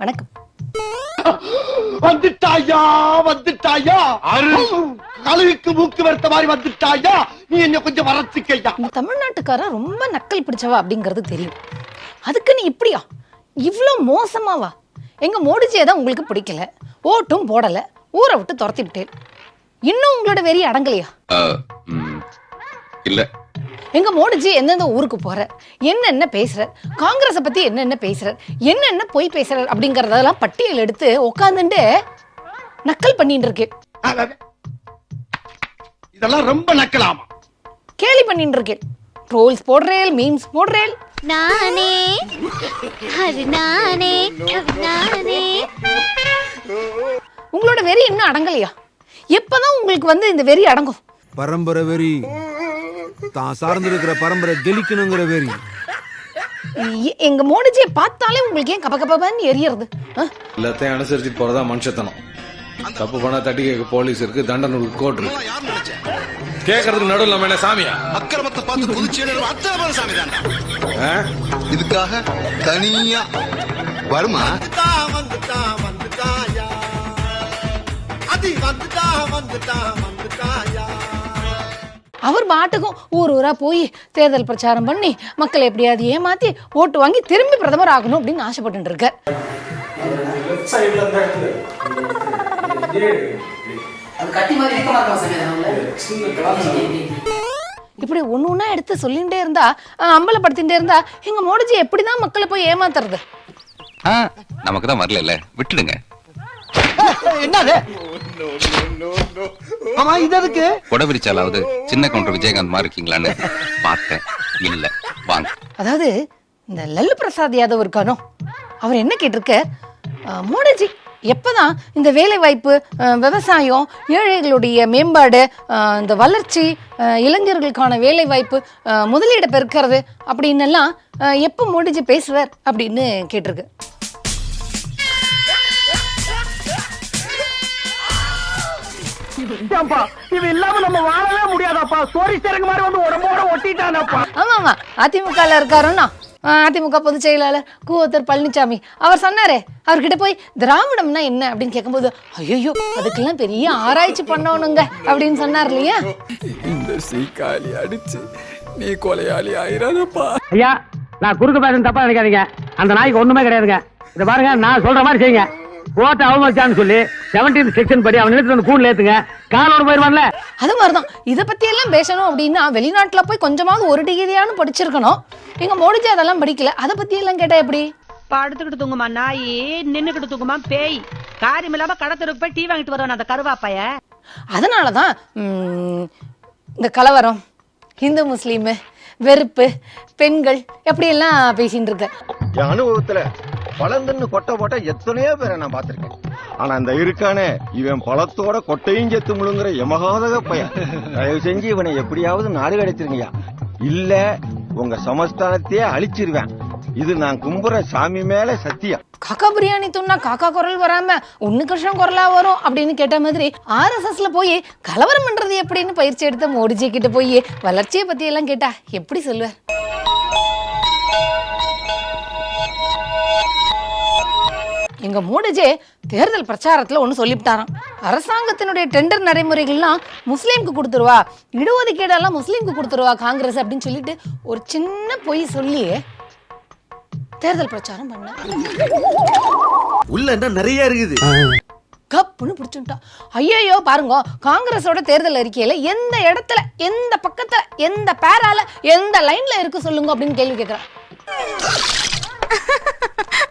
வணக்கம். வந்துட்டாயா வந்துட்டாயா? கழுகுக்கு மூக்கு வருத்த மாதிரி வந்துட்டாயா? நீ என்ன கொஞ்சம் வரச்சுக்கையா இந்த தமிழ்நாட்டுக்காரன் ரொம்ப நக்கல் பிடிச்சவா அப்படிங்கிறது தெரியும். அதுக்கு நீ இப்படியா? இவ்வளோ மோசமாவா? எங்க மோடிஜியை தான் உங்களுக்கு பிடிக்கல. ஓட்டும் போடல. ஊரை விட்டு துரத்தி விட்டேன். இன்னும் உங்களோட வெறி அடங்கலையா? இல்ல. எங்க மோடிஜி எந்தெந்த ஊருக்கு போறார் என்னென்ன பேசுறார் காங்கிரஸை பத்தி என்னென்ன பேசுறார் என்னென்ன பொய் பேசுறார் அப்படிங்கறதெல்லாம் பட்டியல் எடுத்து உட்காந்துட்டு நக்கல் பண்ணிட்டு அதாவது, இதெல்லாம் ரொம்ப நக்கலாமா? கேலி பண்ணிட்டு இருக்கேன் ட்ரோல்ஸ் போடுறேன் மீம்ஸ் போடுறேன் நானே அது நானே அது நானே. உங்களோட வெறி இன்னும் அடங்கலையா? எப்பதான் உங்களுக்கு வந்து இந்த வெறி அடங்கும்? பரம்பரை வெறி. தான் சார்ந்திருக்கிற பரம்பரை கெலிக்கணுங்கிற வெறி. எங்க மோடிஜியை பார்த்தாலே உங்களுக்கு ஏன் கப கபன்னு எரியறது? எல்லாத்தையும் அனுசரிச்சுட்டு போறதா மனுஷத்தனம். தப்பு பண்ணா தட்டி கேட்க போலீஸ் இருக்கு தண்டனை கோர்ட் இருக்கு. கேட்கறதுக்கு நடுவில் நம்ம என்ன சாமியா? அக்கிரமத்தை பார்த்து புதுச்சேரி அத்தனை பேர் சாமி தான்டா ஆ? இதுக்காக தனியா வருமா? வந்துட்டா வந்துட்டாயா? அது வந்துட்டா வந்துட்டா அவர் பாட்டுக்கும் ஊர் ஊரா போய் தேர்தல் பிரச்சாரம் பண்ணி மக்களை எப்படியாவது ஏமாத்தி ஓட்டு வாங்கி திரும்பி பிரதமர் ஆகணும் அப்படின்னு ஆசைப்பட்டு இருக்கார். இப்படி ஒண்ணு ஒண்ணா எடுத்து சொல்லிட்டே இருந்தா அஹ், அம்பலப்படுத்திட்டே இருந்தா எங்க மோடிஜி எப்படிதான் மக்களை போய் ஏமாத்துறது? நமக்கு தான் வரல விட்டுடுங்க. என்னது? ஆமா இது எதுக்கு? கொடை விரிச்சாலாவது சின்ன கவுண்டர் விஜயகாந்த் மாதிரி இருக்கீங்களான்னு பார்த்தேன். இல்ல வாங்க. அதாவது இந்த லல்லு பிரசாத் யாதவ் இருக்கானோ அவர் என்ன கேட்டிருக்கார்? மோடிஜி எப்பதான் இந்த வேலை வாய்ப்பு அஹ், விவசாயம் ஏழைகளுடைய மேம்பாடு இந்த வளர்ச்சி இளைஞர்களுக்கான வேலை வாய்ப்பு அஹ், முதலீடு பெருக்கிறது அப்படின்னு எல்லாம் எப்போ மோடிஜி பேசுவார் அப்படின்னு கேட்டிருக்கு. ஏன்பா இவன் இல்லாம நம்ம வாழவே முடியாதாப்பா? சோரி சிறகு மாதிரி வந்து உடம்போட ஒட்டிட்டானப்பா. ஆமா ஆமா அதிமுகல இருக்காருன்னா அதிமுக பொதுச் செயலாளர் கூவத்தர் பழனிசாமி அவர் சொன்னாரே அவர்கிட்ட போய் திராவிடம்னா என்ன அப்படின்னு கேட்கும்போது ஐயோ அதுக்கெல்லாம் பெரிய ஆராய்ச்சி பண்ணணுங்க அப்படின்னு சொன்னார் இல்லையா? இந்த சீக்காளி அடிச்சு நீ கொலையாளி ஆயிராதப்பா. ஐயா நான் குறுக்கு பேசுறது தப்பா நினைக்காதீங்க. அந்த நாய்க்கு ஒண்ணுமே கிடையாதுங்க. இத பாருங்க நான் சொல்ற மாதிரி செய்யுங்க. ஓட்ட அவமதிச்சான்னு சொல்லி செவன்டீன் செக்ஷன் படி அவன் நிறுத்தி வந்து கூண்டுல ஏத்துங்க. காலோட போயிருவான்ல. அது மாதிரிதான். இதை பத்தி எல்லாம் பேசணும் அப்படின்னா வெளிநாட்டுல போய் கொஞ்சமாவது ஒரு டிகிரியானு படிச்சிருக்கணும். எங்க மோடிஜி அதெல்லாம் படிக்கல. அதை பத்தி எல்லாம் கேட்டா எப்படி? படுத்துக்கிட்டு தூங்குமா நாயி? நின்னுக்கிட்டு தூங்குமா பேய். காரியம் இல்லாம கடத்தருக்கு போய் டீ வாங்கிட்டு வருவான் அந்த கருவாப்பைய அதனாலதான் இந்த கலவரம் இந்து முஸ்லீமு வெறுப்பு பெண்கள் எப்படியெல்லாம் பேசிட்டு இருக்க? அனுபவத்துல பழந்துன்னு கொட்டை போட்ட எத்தனையோ பேரை நான் பார்த்திருக்கேன். ஆனா அந்த இருக்கானே இவன் பழத்தோட கொட்டையும் செத்து முழுங்குற எமகாதக பையன். தயவு செஞ்சு இவனை எப்படியாவது நாடு கிடைச்சிருங்கய்யா இல்ல உங்க சமஸ்தானத்தையே அழிச்சிருவேன். இது நான் கும்புற சாமி மேல சத்தியம். காக்கா பிரியாணி துண்ணா காக்கா குரல் வராம ஒண்ணு கஷ்டம் குரலா வரும் அப்படின்னு கேட்ட மாதிரி ஆர்எஸ்எஸ்ல போய் கலவரம் பண்றது எப்படின்னு பயிற்சி எடுத்த மோடிஜி கிட்ட போய் வளர்ச்சியை பத்தி எல்லாம் கேட்டா எப்படி சொல்லுவார் எங்க மோடிஜி தேர்தல் பிரச்சாரத்துல ஒண்ணு சொல்லிவிட்டாராம். அரசாங்கத்தினுடைய டெண்டர் நடைமுறைகள்லாம் முஸ்லீம்க்கு கொடுத்துருவா. இடஒதுக்கீடெல்லாம் முஸ்லீம்க்கு கொடுத்துருவா காங்கிரஸ் அப்படின்னு சொல்லிட்டு ஒரு சின்ன பொய் சொல்லி தேர்தல் பிரச்சாரம் பண்ண. உள்ள என்ன நிறைய இருக்குது. கப்புன்னு பிடிச்சுட்டா ஐயையோ பாருங்க காங்கிரஸோட தேர்தல் அறிக்கையில எந்த இடத்துல எந்த பக்கத்துல எந்த பேரால எந்த லைன்ல இருக்கு சொல்லுங்க அப்படின்னு கேள்வி கேக்குறா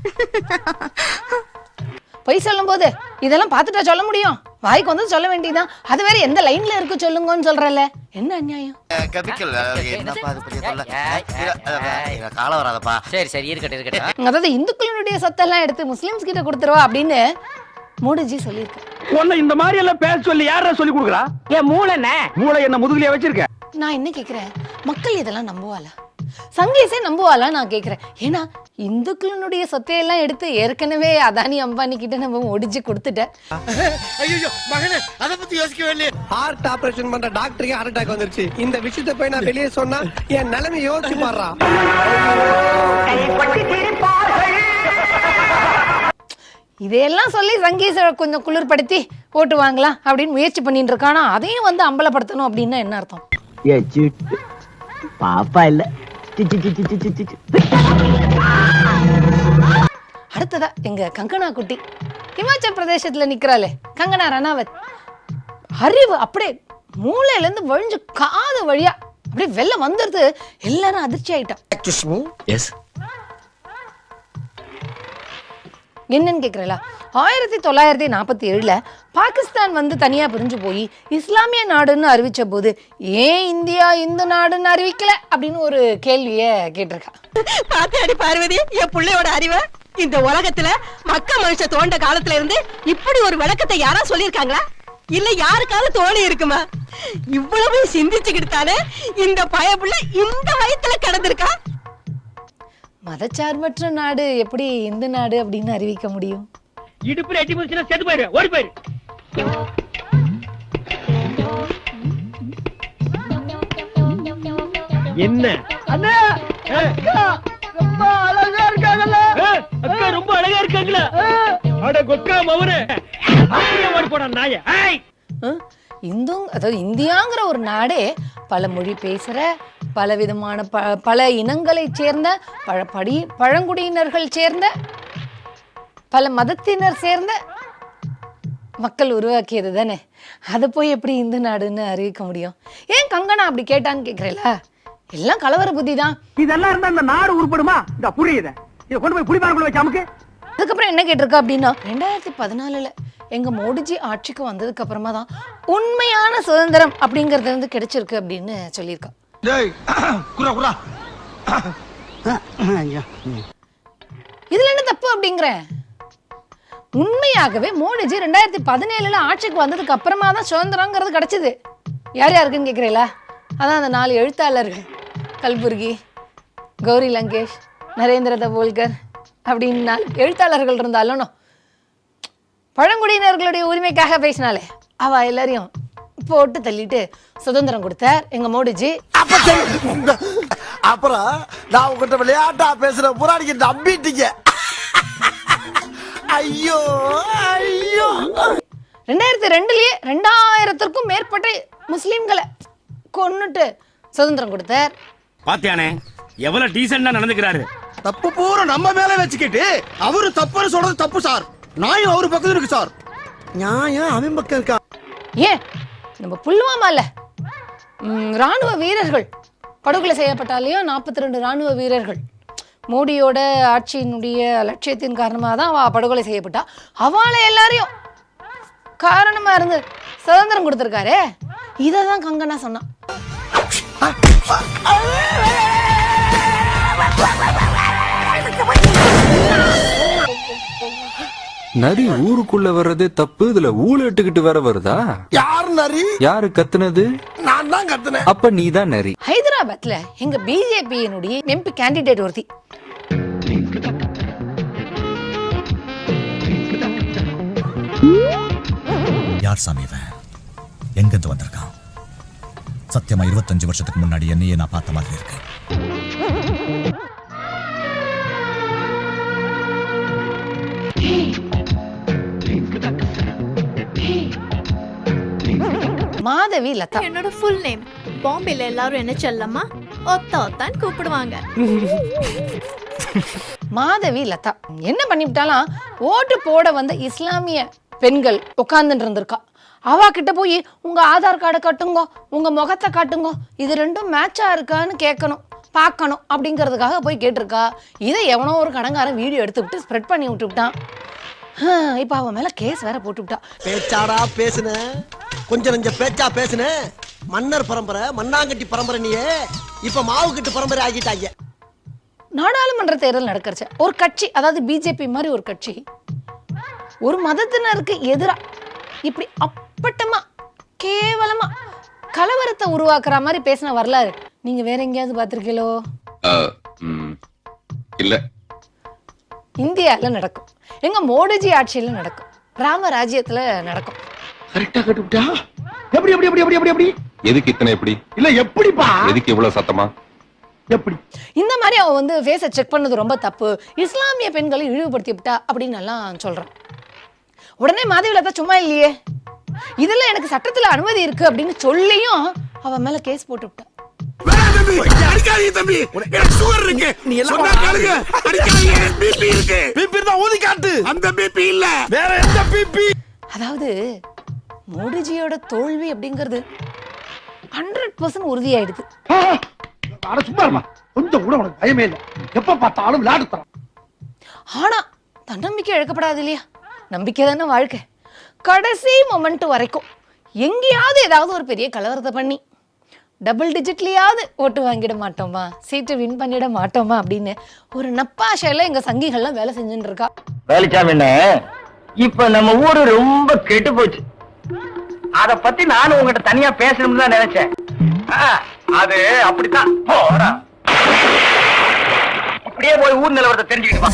பொய் சொல்லும்போது இதெல்லாம் பார்த்துட்டா சொல்ல முடியும். வாய்க்கு வந்து சொல்ல வேண்டியதுதான். அது வேற எந்த லைன்ல இருக்கு சொல்லுங்கன்னு சொல்றல என்ன அநியாயம்? சரி சரி இருக்கட்டும் இருக்கட்டும். அதாவது இந்துக்களுடைய சொத்தெல்லாம் எடுத்து முஸ்லிம்ஸ் கிட்ட கொடுத்துருவா அப்படின்னு மோடிஜி சொல்லியிருக்காரு. உன்னை இந்த மாதிரி எல்லாம் பேச சொல்லி யாரா சொல்லி கொடுக்குறா? என் மூளை என்ன? மூளை என்ன முதுகுலயே வச்சிருக்க. நான் என்ன கேக்குறேன்? மக்கள் இதெல்லாம் நம்புவாளா? சங்கீஸே நம்புவாளா நான் கேக்குறேன். ஏன்னா இந்துக்களினுடைய சொத்தையெல்லாம் எடுத்து ஏற்கனவே அதானி அம்பானி கிட்ட நம்ம ஒடிச்சு கொடுத்துட்டேன். ஐயோ மகனே அத பத்தி யோசிக்கவே இல்லையே. ஹார்ட் ஆபரேஷன் பண்ற டாக்டருக்கு ஹார்ட் அட்டாக் வந்துருச்சு. இந்த விஷயத்தை போய் நான் வெளியே சொன்னா என் நிலைமை யோசிச்சு பாடுறா. இதையெல்லாம் சொல்லி சங்கீச கொஞ்சம் குளிர்படுத்தி ஓட்டு வாங்கலாம் அப்படின்னு முயற்சி பண்ணிட்டு இருக்கானா. அதையும் வந்து அம்பலப்படுத்தணும் அப்படின்னா என்ன அர்த்தம்? பாப்பா இல்ல. அடுத்ததா எங்க கங்கனா குட்டி. இமாச்சல் பிரதேசத்துல நிக்கிறாளே கங்கனா ரணாவத். அறிவு அப்படியே மூளையில இருந்து வழிஞ்சு காது வழியா அப்படியே வெளில வந்துருது எல்லாரும் அதிர்ச்சி ஆயிட்டா எஸ் என்னன்னு கேக்குறல ஆயிரத்தி தொள்ளாயிரத்தி நாற்பத்தி ஏழுல பாகிஸ்தான் வந்து தனியா பிரிஞ்சு போய் இஸ்லாமிய நாடுன்னு அறிவிச்ச போது ஏன் இந்தியா இந்து நாடுன்னு அறிவிக்கல? அப்படின்னு ஒரு கேள்விய கேட்டிருக்கா. பாத்தாடி பார்வதி என் பிள்ளையோட அறிவை? இந்த உலகத்துல மக்க மனுஷ தோண்ட காலத்துல இருந்து இப்படி ஒரு விளக்கத்தை யாரா சொல்லிருக்காங்களா இல்ல யாருக்காவது தோணி இருக்குமா? இவ்வளவு சிந்திச்சுக்கிட்டு தானே இந்த பயப்புள்ள இந்த வயத்துல கிடந்திருக்கா? மதச்சார்பற்ற நாடு எப்படி இந்து நாடு அப்படின்னு அறிவிக்க முடியும்? இடுப்புல எட்டி முடிச்சுனா செத்து போயிரு ஓடி போயிரு. என்ன? அண்ணா! ரொம்ப அழகா இருக்காங்கல்ல! அக்கா ரொம்ப அழகா இருக்காங்களா? அட கொக்கா மவனே! அப்படியே ஓடி போடா நாய. ஏய்! அஹ், இந்து அதாவது இந்தியாங்கிற ஒரு நாடே பல மொழி பேசுற பல விதமான ப பல இனங்களை சேர்ந்த பழ படி பழங்குடியினர்கள் சேர்ந்த பல மதத்தினர் சேர்ந்த மக்கள் உருவாக்கியது தானே? அதை போய் எப்படி இந்து நாடுன்னு அறிவிக்க முடியும்? ஏன் கங்கனா அப்படி கேட்டான்னு கேட்குறேல எல்லாம் கலவர புத்தி தான். இதெல்லாம் இருந்தா இந்த நாடு உருப்படுமா? இந்த புரியுது இத. கொண்டு போய் புளிப்பாருக்குள்ள வச்சு அமுக்கு. அதுக்கப்புறம் என்ன கேட்டிருக்கா அப்படின்னா ரெண்டாயிரத்தி பதினாலுல எங்க மோடிஜி ஆட்சிக்கு வந்ததுக்கு அப்புறமா தான் உண்மையான சுதந்திரம் அப்படிங்கறது வந்து கிடைச்சிருக்கு அப்படின்னு சொல்லியிருக்கா. இதுல என்ன தப்பு அப்படிங்கிறேன் உண்மையாகவே மோடிஜி ரெண்டாயிரத்தி பதினேழுல ஆட்சிக்கு வந்ததுக்கு அப்புறமா தான் சுதந்திரங்கிறது கிடைச்சது. யார் யாருக்குன்னு கேட்குறீங்களா அதான் அந்த நாலு எழுத்தாளர்கள். கல்புர்கி கௌரி லங்கேஷ் நரேந்திர தபோல்கர் அப்படின்னு நாலு எழுத்தாளர்கள் இருந்தாலும் பழங்குடியினர்களுடைய உரிமைக்காக பேசினாலே அவ எல்லாரையும் போட்டு தள்ளிட்டு சுதந்திரம் கொடுத்தார் எங்க மோடிஜி. அப்புறம் நான் உங்ககிட்ட விளையாட்டா பேசுற புறாடிக்கு நம்பிட்டீங்க. ஐயோ ஐயோ. ரெண்டாயிரத்தி ரெண்டுலயே ரெண்டாயிரத்திற்கும் மேற்பட்ட முஸ்லிம்களை கொன்னுட்டு சுதந்திரம் கொடுத்தார். பாத்தியானே எவ்வளவு டீசெண்டா நடந்துக்கிறாரு? தப்பு பூரா நம்ம மேல வச்சுக்கிட்டு அவரு தப்புன்னு சொல்றது தப்பு சார். நியாயம் அவரு பக்கத்துல இருக்கு சார். நியாயம் அவன் பக்கம் இருக்கா? ஏன்? நம்ம புல்வாமால ராணுவ வீரர்கள் படுகொலை செய்யப்பட்டாலேயும் நாற்பத்தி ரெண்டு ராணுவ வீரர்கள் மோடியோட ஆட்சியினுடைய லட்சியத்தின் காரணமாக தான் அவ படுகொலை செய்யப்பட்டா. அவளை எல்லாரையும் காரணமா இருந்து சுதந்திரம் கொடுத்துருக்காரே. இதை தான் கங்கனா சொன்னான். நரி ஊருக்குள்ள வர்றதே தப்பு இதுல ஊழ இட்டுக்கிட்டு வேற வருதா? யார் நரி? யாரு கத்துனது? நான் தான் கத்துனேன். அப்ப நீதான் நரி. ஹைதராபாத்ல எங்க பிஜேபியினுடைய எம்பி கேண்டிடேட் ஒருத்தி. யார் சாமி இவன்? எங்கிருந்து வந்திருக்கான்? சத்தியமா இருபத்தஞ்சு வருஷத்துக்கு முன்னாடி என்னையே நான் பார்த்த மாதிரி இருக்கு. மாதவி லதா. என்னோட ஃபுல் நேம் பாம்பேல எல்லாரும் என்ன செல்லம்மா ஒத்த ஒத்தான் கூப்பிடுவாங்க. மாதவி லதா என்ன பண்ணிவிட்டாலாம்? ஓட்டு போட வந்த இஸ்லாமிய பெண்கள் உட்கார்ந்துட்டு இருந்திருக்கா. அவ கிட்ட போய் உங்க ஆதார் கார்டை காட்டுங்க உங்க முகத்தை காட்டுங்க இது ரெண்டும் மேட்சா இருக்கான்னு கேட்கணும் பார்க்கணும் அப்படிங்கிறதுக்காக போய் கேட்டிருக்கா. இதை எவனோ ஒரு கடங்காரன் வீடியோ எடுத்து விட்டு ஸ்ப்ரெட் பண்ணி விட்டுவிட்டான். இப்போ அவன் மேல கேஸ் வேற போட்டு விட்டா. பேச்சாடா பேசுன. கொஞ்சம் நெஞ்ச பேச்சா பேசுன. மன்னர் பரம்பரை மண்ணாங்கட்டி பரம்பரை நீயே. இப்ப மாவு கட்டு பரம்பரை ஆகிட்டாங்க. நாடாளுமன்ற தேர்தல் நடக்கிறச்சு ஒரு கட்சி அதாவது பிஜேபி மாதிரி ஒரு கட்சி ஒரு மதத்தினருக்கு எதிரா இப்படி அப்பட்டமா கேவலமா கலவரத்தை உருவாக்குற மாதிரி பேசின வரலாறு. நீங்க வேற எங்கேயாவது பார்த்திருக்கீங்களோ? இல்ல. இந்தியால நடக்கும். எங்க மோடிஜி ஆட்சியில நடக்கும். ராமராஜ்யத்துல நடக்கும். கரெக்டா கட்டுவிட்டா எப்படி எப்படி எப்படி எப்படி எப்படி எதுக்கு இத்தனை எப்படி? இல்ல எப்படிப்பா? எதுக்கு இவ்வளவு சத்தமா? எப்படி? இந்த மாதிரி அவன் வந்து ஃபேஸை செக் பண்ணது ரொம்ப தப்பு. இஸ்லாமிய பெண்களை இழிவுபடுத்தி விட்டா அப்படின்னு எல்லாம் சொல்றான். உடனே மாதவிலதா சும்மா இல்லையே? இதெல்லாம் எனக்கு சட்டத்துல அனுமதி இருக்கு அப்படின்னு சொல்லியும் அவ மேல கேஸ் போட்டு விட்டா அடிக்காதீங்க தம்பி. எனக்கு சுகர் இருக்கு. நீ சொன்னா கேளுங்க. அடிக்காதீங்க. பிபி இருக்கு. பிபி இருந்தா ஊதி காட்டு. அந்த பிபி இல்ல. வேற எந்த பிபி அதாவது மோடிஜியோட தோல்வி அப்படிங்கிறது ஹண்ட்ரட் பர்சன்ட் உறுதியாயிடுது. அட சும்மா இருமா. கொஞ்சம் கூட உனக்கு பயமே இல்ல. எப்ப பார்த்தாலும் விளையாட்டு தரம் ஆனா தன்னம்பிக்கை இழக்கப்படாது இல்லையா? நம்பிக்கை தானே வாழ்க்கை. கடைசி மொமெண்ட் வரைக்கும் எங்கேயாவது ஏதாவது ஒரு பெரிய கலவரத்தை பண்ணி டபுள் டிஜிட்லேயாவது ஓட்டு வாங்கிட மாட்டோமா? சீட்டு வின் பண்ணிட மாட்டோமா அப்படின்னு ஒரு நப்பாஷையில எங்க சங்கிகள்லாம் வேலை செஞ்சுட்டு இருக்கா. வேலிச்சாமி இப்ப நம்ம ஊரு ரொம்ப கெட்டு போச்சு. அத பத்தி நானும் உங்ககிட்ட தனியா பேசணும்னு தான் நினைச்சேன். அது அப்படித்தான். போடா. இப்படியே போய் ஊர் நிலவரத்தை தெரிஞ்சுக்கிட்டு வா.